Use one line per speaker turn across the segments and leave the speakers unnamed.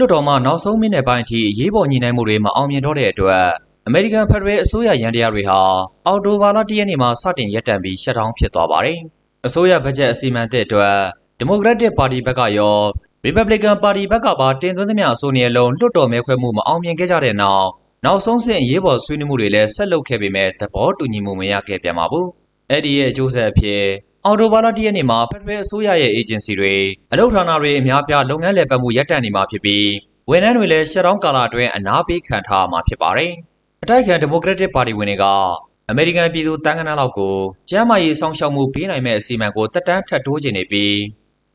လွှတ်တော်မှနောက်ဆုံးမိနစ်ပိုင်းအထိအရေးပေါ်ညှိနှိုင်းမှုတွေမအောင်မြင်တော့တဲ့အတွက်အမေရိကန်ဖက်ဒရယ်အစိုးရရန်တရားတွေဟာအော်တိုဘာလ၁ရက်နေ့မှာစတင်ရပ်တန့်ပြီးရှက်ဒေါင်းဖြစ်သွားပါတယ်။အစိုးရဘတ်ဂျက်အစီအမံသစ်အတွက်ဒီမိုကရက်တစ်ပါတီဘက်ကရောရီပတ်ဘလစ်ကန်ပါတီဘက်ကပါတင်သွင်းသမျှအဆိုနေလုံးလွှတ်တော်မဲခွဲမှုမအောင်မြင်ခဲ့ကြတဲ့နောက်နောက်ဆုံးဆင့်အရေးပေါ်ဆွေးနွေးမှုတွေလည်းဆက်လုပ်ခဲ့ပေမဲ့သဘောတူညီမှုမရခဲ့ပြန်ပါဘူး။အဲ့ဒီရဲ့အကျိုးဆက်အဖြစ် အော်တိုဘာလ၁ရက်နေ့မှာဖက်ဒရယ်အစိုးရရဲ့အေဂျင်စီတွေအလုပ်ဌာနတွေအများပြားလုပ်ငန်းလည်ပတ်မှုရပ်တန့်နေမှာဖြစ်ပြီးဝန်ထမ်းတွေလည်းရှက်ဒေါင်းကာလအတွင်းအနာပေးခံထားရမှာဖြစ်ပါတယ်။အတိုက်ခံဒီမိုကရက်တစ်ပါတီဝင်တွေကအမေရိကန်ပြည်သူတန်းကနန်းလောက်ကိုကျန်းမာရေးဆောင်ရှောက်မှုပေးနိုင်မဲ့အစီအမံကိုတက်တန်းထပ်တိုးခြင်းနေပြီး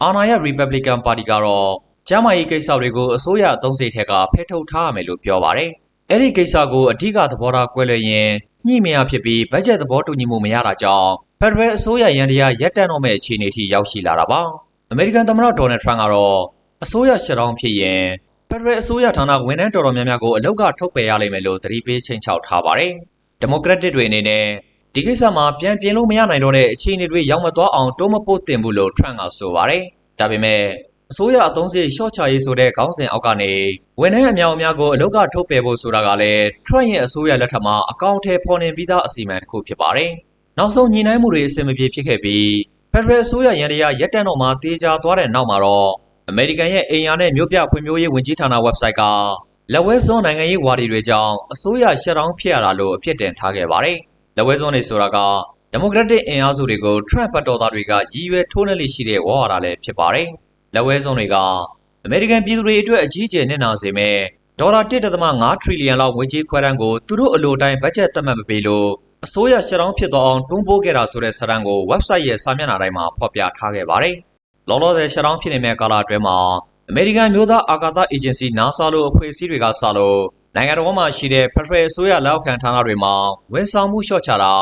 အာဏာရရီပတ်ဘလစ်ကန်ပါတီကတော့ကျန်းမာရေးကိစ္စတွေကိုအစိုးရအသုံးစိတ်ထက်ကဖယ်ထုတ်ထားရမယ်လို့ပြောပါတယ်။အဲ့ဒီကိစ္စကိုအဓိကသဘောထားကွဲလွဲရင်ညှိမရဖြစ်ပြီးဘတ်ဂျက်သဘောတူညီမှုမရတာကြောင့် ဖက်ဒရယ်အစိုးရရန်တရားရပ်တန့်တော့မဲ့အခြေအနေထိရောက်ရှိလာတာပါ။အမေရိကန်သမ္မတဒေါ်နယ်ထရန့်ကတော့အစိုးရရှစ်တောင်းဖြစ်ရင်ဖက်ဒရယ်အစိုးရဌာနဝန်ထမ်းတော်တော်များများကိုအလုတ်ကထုတ်ပယ်ရလိမ့်မယ်လို့သတိပေးချိန်ချောက်ထားပါတယ်။ဒီမိုကရက်တစ်တွေအနေနဲ့ဒီကိစ္စမှာပြန်ပြင်လို့မရနိုင်တော့တဲ့အခြေအနေတွေရောက်မသွားအောင်တိုးမပို့တင်ဘူးလို့ထရန့်ကဆိုပါတယ်။ဒါပေမဲ့အစိုးရအသုံးစရိတ်ရှော့ချရေးဆိုတဲ့ခေါင်းစဉ်အောက်ကနေဝန်ထမ်းအများအများကိုအလုတ်ကထုတ်ပယ်ဖို့ဆိုတာကလည်းထရန့်ရဲ့အစိုးရလက်ထက်မှာအကောင့်ထဲပေါ်နေပြီးသားအစီအမံတစ်ခုဖြစ်ပါတယ်။ နောက်ဆုံးညီနိုင်မှုတွေအဆင်မပြေဖြစ်ခဲ့ပြီးဖက်ဒရယ်အစိုးရရန်တရားရက်တန့်တော့မှတေးကြသွားတဲ့နောက်မှာတော့အမေရိကန်ရဲ့အိမ်ယာနဲ့မြို့ပြဖွံ့ဖြိုးရေးဝန်ကြီးဌာန website ကလက်ဝဲစွန်းနိုင်ငံရေးဝါဒီတွေကြောင့်အစိုးရရှက်တောင်းဖြစ်ရတာလို့အဖြစ်တင်ထားခဲ့ပါတယ်။လက်ဝဲစွန်းတွေဆိုတာကဒီမိုကရက်တစ်အင်အားစုတွေကိုထရန့်ပတ်တော်သားတွေကရည်ရွယ်ထိုးနှက်လိရှိတဲ့ဝါဟာရလည်းဖြစ်ပါတယ်။လက်ဝဲစွန်းတွေကအမေရိကန်ပြည်သူတွေအတွက်အကြီးအကျယ်နစ်နာစေမဲ့ဒေါ်လာ1.5ထရီလီယံလောက်ငွေကြေးခွဲတန်းကိုသူတို့အလိုတိုင်းဘတ်ဂျက်သတ်မှတ်မပေးလို့ အစိုးရရှက်တောင်းဖြစ်သွားအောင်တွန်းပိုးခဲ့တာဆိုတဲ့စာတမ်းကို website ရဲ့စာမျက်နှာတိုင်းမှာဖော်ပြထားခဲ့ပါတယ်။လောလောဆယ်ရှက်တောင်းဖြစ်နေမဲ့ကာလအတွင်းမှာအမေရိကန်မျိုးသားအာကာသအေဂျင်စီ NASA လိုအဖွဲ့အစည်းတွေကစလို့နိုင်ငံတော်မှာရှိတဲ့ဖက်ဒရယ်အစိုးရလက်အောက်ခံဌာနတွေမှာဝန်ဆောင်မှုလျှော့ချတာ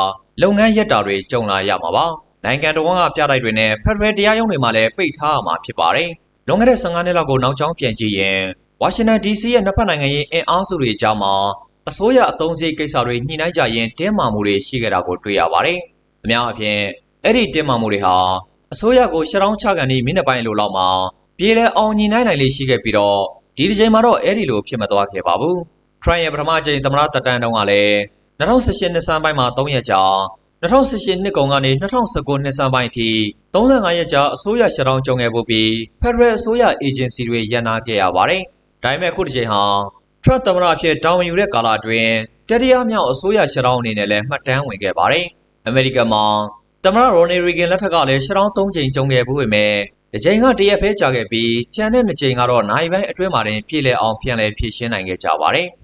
လုပ်ငန်းရပ်တာတွေကြုံလာရမှာပါ။နိုင်ငံတော်ကပြတိုက်တွေနဲ့ဖက်ဒရယ်တရားရုံးတွေမှာလည်းပိတ်ထားရမှာဖြစ်ပါတယ်။လွန်ခဲ့တဲ့15နှစ်လောက်ကိုနောက်ကျောင်းပြန်ကြည့်ရင်ဝါရှင်တန် DC ရဲ့နှစ်ဖက်နိုင်ငံရေးအင်အားစုတွေကြားမှာ အစိုးရအသုံးစရိတ်ကိစ္စတွေညှိနှိုင်းကြရင်တင်းမာမှုတွေရှိခဲ့တာကိုတွေ့ရပါတယ်။အများအပြားအဲ့ဒီတင်းမာမှုတွေဟာအစိုးရကိုရှေ့တောင်းချကန်ဒီမိနစ်ပိုင်းလိုလောက်မှာပြေလည်အောင်ညှိနှိုင်းနိုင်လေးရှိခဲ့ပြီးတော့ဒီဒီချိန်မှာတော့အဲ့ဒီလိုဖြစ်မသွားခဲ့ပါဘူး။ထရန့်ရဲ့ပထမကြိမ်သမ္မတတက်တန်းတုန်းကလည်း2018နှစ်ဆန်းပိုင်းမှာ3ရက်ကြာ2018နှစ်ကုန်ကနေ2019နှစ်ဆန်းပိုင်းအထိ35ရက်ကြာအစိုးရရှက်တောင်းကြုံခဲ့ဖို့ပြီးဖက်ဒရယ်အစိုးရအေဂျင်စီတွေရန်နာခဲ့ရပါတယ်။ဒါပေမဲ့အခုတစ်ချိန်ဟာ ထရန့်သမ္မတအဖြစ်တာဝန်ယူတဲ့ကာလအတွင်းတတိယမြောက်အစိုးရရှက်တောင်းအနေနဲ့လည်းမှတ်တမ်းဝင်ခဲ့ပါတယ်။အမေရိကန်မှာသမ္မတရိုနေရီဂင်လက်ထက်ကလည်းရှက်တောင်း၃ချိန်ကြုံခဲ့ဖို့ပေမဲ့ဒီချိန်ကတရက်ဖဲကြာခဲ့ပြီးကျန်တဲ့နှစ်ချိန်ကတော့နိုင်ပိုင်းအတွင်းမှာတင်ပြည်လဲအောင်ပြန်လဲဖြည့်ရှင်းနိုင်ခဲ့ကြပါတယ်။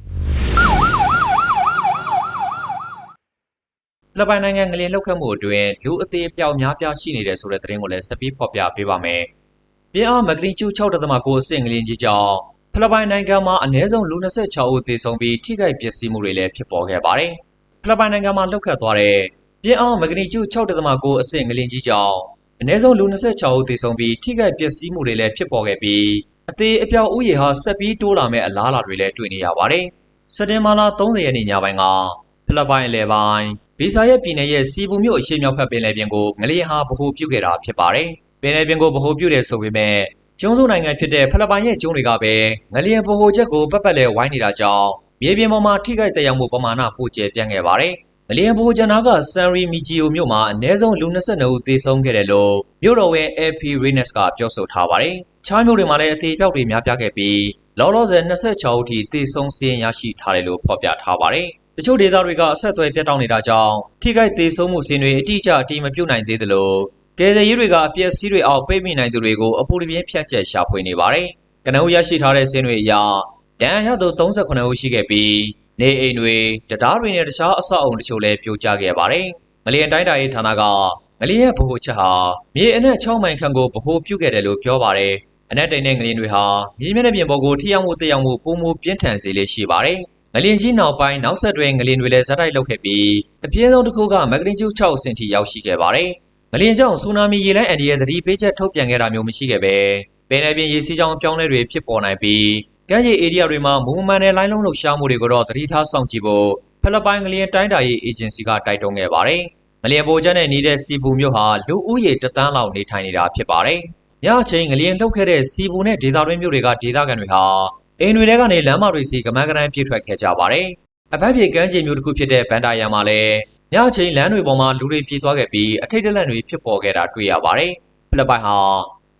လက်ပိုင်းနိုင်ငံငလျင်လှုပ်ခတ်မှုအတွင်းလူအသေးအပြောက်များပြားရှိနေတဲ့ဆိုတဲ့သတင်းကိုလည်းဆက်ပြီးဖော်ပြပေးပါမယ်။ပြည်အားမဂနီကျူ6.9အဆင့်ငလျင်ကြီးကြောင့် ဖိလစ်ပိုင်နိုင်ငံမှာအနည်းဆုံးလူ26ဦးသေဆုံးပြီးထိခိုက်ပျက်စီးမှုတွေလည်းဖြစ်ပေါ်ခဲ့ပါတယ်။ဖိလစ်ပိုင်နိုင်ငံမှာလှုပ်ခတ်သွားတဲ့ပြည်အားမဂနီကျူ6.9အဆင့်ငလျင်ကြီးကြောင့်အနည်းဆုံးလူ26ဦးသေဆုံးပြီးထိခိုက်ပျက်စီးမှုတွေလည်းဖြစ်ပေါ်ခဲ့ပြီးအသေးအပြောက်ဥယျာဉ်ဟာဆက်ပြီးတိုးလာမဲ့အလားအလာတွေလည်းတွေ့နေရပါတယ်။စက်တင်ဘာလ30ရက်နေ့ညပိုင်းကဖိလစ်ပိုင်အလဲပိုင်းဗီဇာရဲ့ပြည်နယ်ရဲ့စီပူမြို့အရှေ့မြောက်ဘက်ပင်လယ်ပြင်ကိုငလျင်ဟာဗဟိုပြုခဲ့တာဖြစ်ပါတယ်။ပင်လယ်ပြင်ကိုဗဟိုပြုတယ်ဆိုပေမဲ့ ကျုံးစုနိုင်ငံဖြစ်တဲ့ဖိလစ်ပိုင်ရဲ့ကျုံးတွေကပဲငလျင်ဗဟိုချက်ကိုပတ်ပတ်လဲဝိုင်းနေတာကြောင့်မြေပြင်ပေါ်မှာထိခိုက်တဲ့ရောက်မှုပမာဏပိုကျယ်ပြန့်ခဲ့ပါတယ်။ငလျင်ဗဟိုကျနာကဆန်ရီမီဂျီယိုမြို့မှာအနည်းဆုံးလူ22ဦးသေဆုံးခဲ့တယ်လို့မြို့တော်ဝန် AP Reynolds ကပြောဆိုထားပါတယ်။ချားမြို့တွေမှာလည်းအသေးပြောက်တွေများပြားခဲ့ပြီးလောလောဆယ်26ဦးထိသေဆုံးစီးရင်ရရှိထားတယ်လို့ဖော်ပြထားပါတယ်။တချို့ဒေသတွေကအဆက်အသွယ်ပြတ်တောက်နေတာကြောင့်ထိခိုက်သေးဆုံးမှုစင်းတွေအတိအကျအတိမပြုတ်နိုင်သေးသလို ကယ်ဆယ်ရေးတွေကအပြည့်စည်းတွေအောက်ပိတ်မိနိုင်သူတွေကိုအပူတပြင်းဖြတ်ချက်ရှာဖွေနေပါတယ်။ကနဦးရရှိထားတဲ့စင်းတွေအရဒဏ်ရာရသူ38ဦးရှိခဲ့ပြီးနေအိမ်တွေတရားတွေနဲ့တခြားအဆောက်အုံတချို့လည်းပြိုကျခဲ့ပါတယ်။ငလျင်တိုင်းတာရေးဌာနကငလျင်ရဲ့ဗဟိုချက်ဟာမြေအနက်6မိုင်ခန့်ကိုဗဟိုပြုခဲ့တယ်လို့ပြောပါတယ်။အနက်တိန်တဲ့ငလျင်တွေဟာမြေမျက်နှာပြင်ပေါ်ကိုထိရောက်မှုတည်ရောက်မှုပုံမပြင်းထန်စေလေးရှိပါတယ်။ငလျင်ကြီးနောက်ပိုင်းနောက်ဆက်တွဲငလျင်တွေလည်းဇက်တိုက်လုပ်ခဲ့ပြီးအပြင်းဆုံးတစ်ခုကမဂနီကျူ6ဆင်တီရောက်ရှိခဲ့ပါတယ်။ ငလျင်ကြောင့်ဆူနာမီရေလိုင်းအန်ဒီရဲ့သတိပေးချက်ထုတ်ပြန်ခဲ့တာမျိုးမရှိခဲ့ပဲပင်လယ်ပြင်ရေစီးကြောင်းပြောင်းလဲတွေဖြစ်ပေါ်နိုင်ပြီးကမ်းခြေဧရိယာတွေမှာမူမမှန်တဲ့လိုင်းလုံးလှုပ်ရှားမှုတွေကိုတော့သတိထားစောင့်ကြည့်ဖို့ဖိလစ်ပိုင်ငလျင်တိုင်းတာရေးအေဂျင်စီကတိုက်တွန်းခဲ့ပါတယ်။ငလျင်ပိုကျန်းနဲ့နေတဲ့စီပူမြို့ဟာလူဦးရေတသန်းလောက်နေထိုင်နေတာဖြစ်ပါတယ်။ညအချိန်ငလျင်လှုပ်ခဲ့တဲ့စီပူနဲ့ဒေသတွင်းမြို့တွေကဒေသခံတွေဟာအိမ်တွေထဲကနေလမ်းမတွေစီကမန်းကရန်ပြေးထွက်ခဲ့ကြပါတယ်။အဖက်ပြေကမ်းခြေမျိုးတစ်ခုဖြစ်တဲ့ဗန်ဒါယန်မှာလည်း ညအချိန်လမ်းတွေပေါ်မှာလူတွေပြေးသွားခဲ့ပြီးအထိတ်တလန့်တွေဖြစ်ပေါ်ခဲ့တာတွေ့ရပါတယ်။ဖိလစ်ပိုင်ဟာ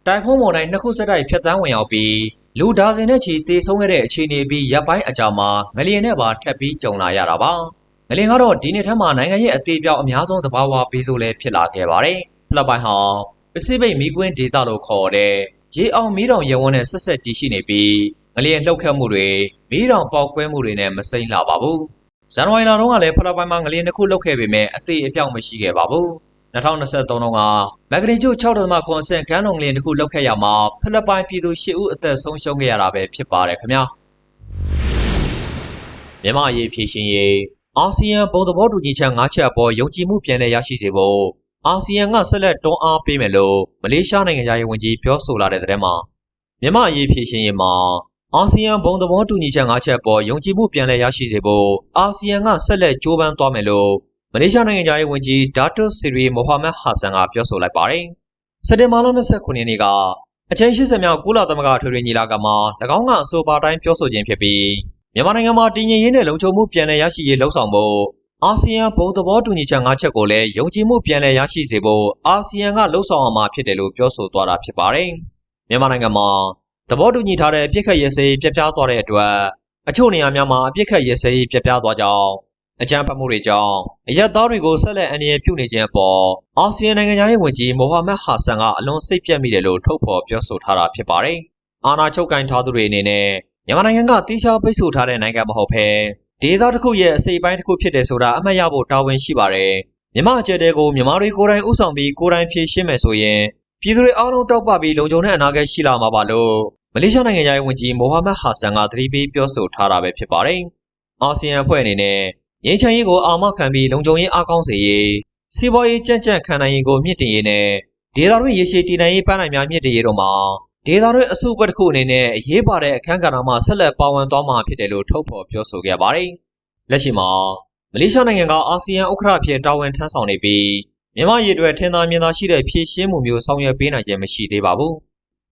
တိုင်ဖုန်းမုန်တိုင်းနှစ်ခုဆက်တိုက်ဖြတ်တန်းဝင်ရောက်ပြီးလူဒါဇင်နဲ့ချီတေဆုံးခဲ့တဲ့အခြေအနေပြီးရပ်ပိုင်းအကြာမှာငလျင်နဲ့ပါထပ်ပြီးကြုံလာရတာပါ။ငလျင်ကတော့ဒီနှစ်ထက်မှနိုင်ငံရဲ့အသေးပြောက်အများဆုံးသဘာဝဘေးဆိုးလည်းဖြစ်လာခဲ့ပါတယ်။ဖိလစ်ပိုင်ဟာပစိဖိတ်မီးကွင်းဒေသလို့ခေါ်တဲ့ရေအောင်မီးတောင်ရဲဝန်းနဲ့ဆက်ဆက်တည်ရှိနေပြီးငလျင်လှုပ်ခတ်မှုတွေမီးတောင်ပေါက်ကွဲမှုတွေနဲ့မစိမ့်လာပါဘူး။ ဇန်နဝါရီလတုန်းကလည်းဖိလစ်ပိုင်မှာငလျင်တစ်ခုလှုပ်ခဲ့ပေမဲ့အသေးအပြောက်မရှိခဲ့ပါဘူး။2023တုန်းကမက်ဂနီကျု6.9ဆင့်ကမ်းလွန်ငလျင်တစ်ခုလှုပ်ခဲ့ရမှာဖိလစ်ပိုင်ပြည်သူ8ဦးအသက်ဆုံးရှုံးခဲ့ရတာပဲဖြစ်ပါတယ်ခင်ဗျာ။မြန်မာအရေးဖြည့်ရှင်ရေးအာဆီယံဘုံသဘောတူညီချက်၅ချက်အပေါ်ယုံကြည်မှုပြန်လည်ရရှိစေဖို့အာဆီယံကဆက်လက်တွန်းအားပေးမယ်လို့မလေးရှားနိုင်ငံသားရေးဝန်ကြီးပြောဆိုလာတဲ့တဲ့မှာမြန်မာအရေးဖြည့်ရှင်ရေးမှာ အာဆီယံဘုံသဘောတူညီချက်၅ချက်ပေါ်ယုံကြည်မှုပြန်လည်ရရှိစေဖို့အာဆီယံကဆက်လက်ကြိုးပမ်းသွားမယ်လို့မလေးရှားနိုင်ငံသားရေးဝန်ကြီးဒါတိုစီရီမိုဟာမက်ဟာဆန်ကပြောဆိုလိုက်ပါတယ်။စက်တင်ဘာလ29ရက်နေ့ကအချိန်80မြောက်ကုလသမဂ္ဂထွေထွေညီလာခံမှာ၎င်းကအဆိုပါတိုင်းပြောဆိုခြင်းဖြစ်ပြီးမြန်မာနိုင်ငံမှာတည်ငြိမ်ရေးနဲ့လုံခြုံမှုပြန်လည်ရရှိရေးလှုံ့ဆော်ဖို့အာဆီယံဘုံသဘောတူညီချက်၅ချက်ကိုလည်းယုံကြည်မှုပြန်လည်ရရှိစေဖို့အာဆီယံကလှုံ့ဆော်အောင်မှာဖြစ်တယ်လို့ပြောဆိုသွားတာဖြစ်ပါတယ်။မြန်မာနိုင်ငံမှာ သဘောတူညီထားတဲ့အပြစ်ခတ်ရစရေးပြပြသွားတဲ့အတွက်အချို့နေရာများမှာအပြစ်ခတ်ရစရေးပြပြသွားကြောင်းအကြမ်းဖက်မှုတွေကြောင့်အရက်သားတွေကိုဆက်လက်အန္တရာယ်ပြုနေခြင်းအပေါ်အာဆီယံနိုင်ငံသားရေးဝန်ကြီးမိုဟာမက်ဟာဆန်ကအလွန်စိတ်ပြတ်မိတယ်လို့ထုတ်ဖော်ပြောဆိုထားတာဖြစ်ပါတယ်။အာဏာချုပ်ကင်ထားသူတွေအနေနဲ့မြန်မာနိုင်ငံကတိကျပိတ်ဆို့ထားတဲ့နိုင်ငံမဟုတ်ဘဲဒေသတစ်ခုရဲ့အစိပ်ပိုင်းတစ်ခုဖြစ်တယ်ဆိုတာအမှတ်ရဖို့တာဝန်ရှိပါတယ်။မြမအကျဲတဲကိုမြန်မာတွေကိုယ်တိုင်ဥဆောင်ပြီးကိုယ်တိုင်ဖြည့်ရှင်းမယ်ဆိုရင်ပြည်သူတွေအားလုံးတောက်ပပြီးလုံခြုံတဲ့အနာဂတ်ရှိလာမှာပါလို့ မလေးရှားနိုင်ငံရဲ့ဝန်ကြီးမိုဟာမက်ဟာဆန်ကသတိပေးပြောဆိုထားတာပဲဖြစ်ပါတယ်။အာဆီယံအဖွဲ့အနေနဲ့ငြိမ်းချမ်းရေးကိုအာမခံပြီးလုံခြုံရေးအားကောင်းစေရေးစီးပွားရေးကြံ့ကြံ့ခံနိုင်ရေးကိုမြင့်တင်ရေးနဲ့ဒေသတွင်းရေရှည်တည်နိုင်ရေးပန်းနိုင်များမြင့်တင်ရေးတို့မှာဒေသတွင်းအစုအဖွဲ့တစ်ခုအနေနဲ့အရေးပါတဲ့အခန်းကဏ္ဍမှာဆက်လက်ပါဝင်သွားမှာဖြစ်တယ်လို့ထုတ်ဖော်ပြောဆိုခဲ့ပါတယ်။လက်ရှိမှာမလေးရှားနိုင်ငံကအာဆီယံဥက္ကဋ္ဌအဖြစ်တာဝန်ထမ်းဆောင်နေပြီးမြန်မာရည်တွေထင်သာမြင်သာရှိတဲ့ဖြည့်ရှင်းမှုမျိုးဆောင်ရွက်ပေးနိုင်ခြင်းမရှိသေးပါဘူး။